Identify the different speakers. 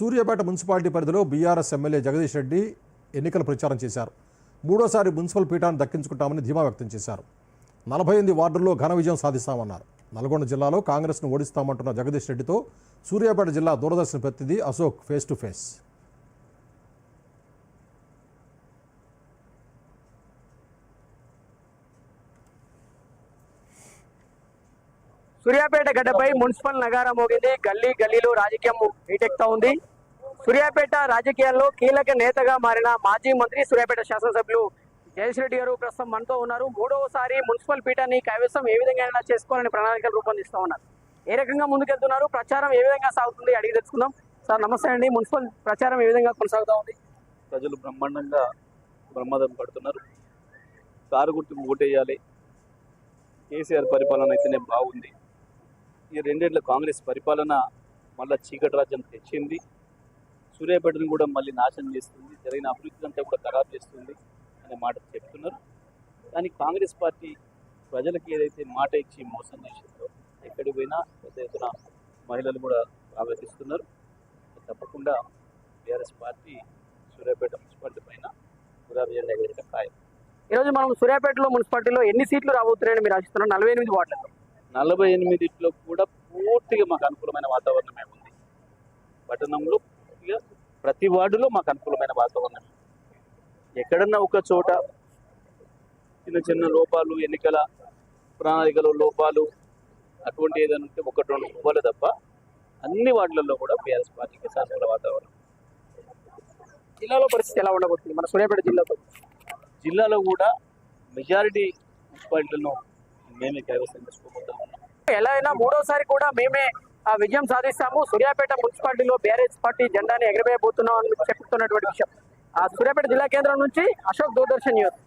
Speaker 1: Suryapet municipality పరిధిలో BRS MLA Jagadish Reddy ఎన్నికల ప్రచారం చేశారు. మూడోసారి మున్సిపల్ పీఠాన్ని దక్కించుకుంటామని ధీమా వ్యక్తం చేశారు. నలభై ఎనిమిది వార్డుల్లో ఘన విజయం సాధిస్తామన్నారు. నల్గొండ జిల్లాలో కాంగ్రెస్ను ఓడిస్తామంటున్న జగదీష్ రెడ్డితో సూర్యాపేట జిల్లా దూరదర్శన ప్రతినిధి Ashok face to face.
Speaker 2: Suryapet గడ్డపై మున్సిపల్ నగారం మోగింది. గల్లీ గల్లీలో రాజకీయం హీటెక్తా ఉంది. సూర్యాపేట రాజకీయాల్లో కీలక నేతగా మారిన మాజీ మంత్రి సూర్యాపేట శాసనసభ్యులు జయేష్ రెడ్డి గారు ప్రస్తుతం మనతో ఉన్నారు. మూడవసారి మున్సిపల్ పీఠాన్ని కైవసం ఏ విధంగా అయినా చేసుకోవాలని ప్రణాళికలు రూపొందిస్తూ ఉన్నారు. ఏ రకంగా ముందుకెళ్తున్నారు? ప్రచారం ఏ విధంగా సాగుతుంది అడిగి తెలుసుకుందాం. సార్ నమస్తే అండి. మున్సిపల్ ప్రచారం ఏ విధంగా కొనసాగుతూ ఉంది?
Speaker 3: ప్రజలు బ్రహ్మాండంగా బ్రహ్మదం పడుతున్నారు. కారు గుర్తుకు ఓటేయాలి. కేసీఆర్ పరిపాలన అయితేనే బాగుంది. ఈ రెండేళ్ళ కాంగ్రెస్ పరిపాలన మళ్ళా చీకటి రాజ్యం తెచ్చింది. సూర్యాపేటను కూడా మళ్ళీ నాశనం చేస్తుంది. జరిగిన అభివృద్ధి అంతా కూడా ఖరాబ్ చేస్తుంది అనే మాట చెప్తున్నారు. కానీ కాంగ్రెస్ పార్టీ ప్రజలకు ఏదైతే మాట ఇచ్చి మోసం చేసిందో ఎక్కడికి పోయినా పెద్ద ఎత్తున మహిళలు కూడా స్వాగతిస్తున్నారు తప్పకుండా టీఆర్ఎస్ పార్టీ సూర్యాపేట మున్సిపాలిటీ పైన గులాబీ జెండా ఎగరేయడం ఖాయం.
Speaker 2: ఈరోజు మనం సూర్యాపేటలో మున్సిపాలిటీలో ఎన్ని సీట్లు రాబోతున్నాయని మీరు ఆశిస్తున్నారు? నలభై ఎనిమిది వార్డులలో.
Speaker 3: నలభై ఎనిమిదిలో కూడా పూర్తిగా మాకు అనుకూలమైన వాతావరణమే ఉంది. పట్టణంలో ప్రతి వార్డులో మాకు అనుకూలమైన వాతావరణం. ఎక్కడన్నా ఒక చోట చిన్న చిన్న లోపాలు ఎన్నికల ప్రణాళికలో లోపాలు అటువంటి ఏదైనా ఉంటే ఒకటి రెండు లోపాలు తప్ప అన్ని వార్డులలో కూడా బీఆర్ఎస్ పార్టీకి సానుకూల వాతావరణం.
Speaker 2: జిల్లాలో పరిస్థితి ఎలా ఉండబోతుంది? మన సూర్యాపేట జిల్లాలో.
Speaker 3: జిల్లాలో కూడా మెజారిటీ మున్సిపాలిటీలను మేమే కైవసం చేసుకోబోతా ఉన్నాం.
Speaker 2: ఎలా అయినా మూడోసారి కూడా మేమే విజయం సాధిస్తాము. సూర్యాపేట మున్సిపాలిటీలో బీఆర్ఎస్ పార్టీ జెండాని ఎగరవేయబోతున్నాం అని చెప్తున్నటువంటి విషయం. ఆ సూర్యాపేట జిల్లా కేంద్రం నుంచి అశోక్ దూరదర్శన్ న్యూస్.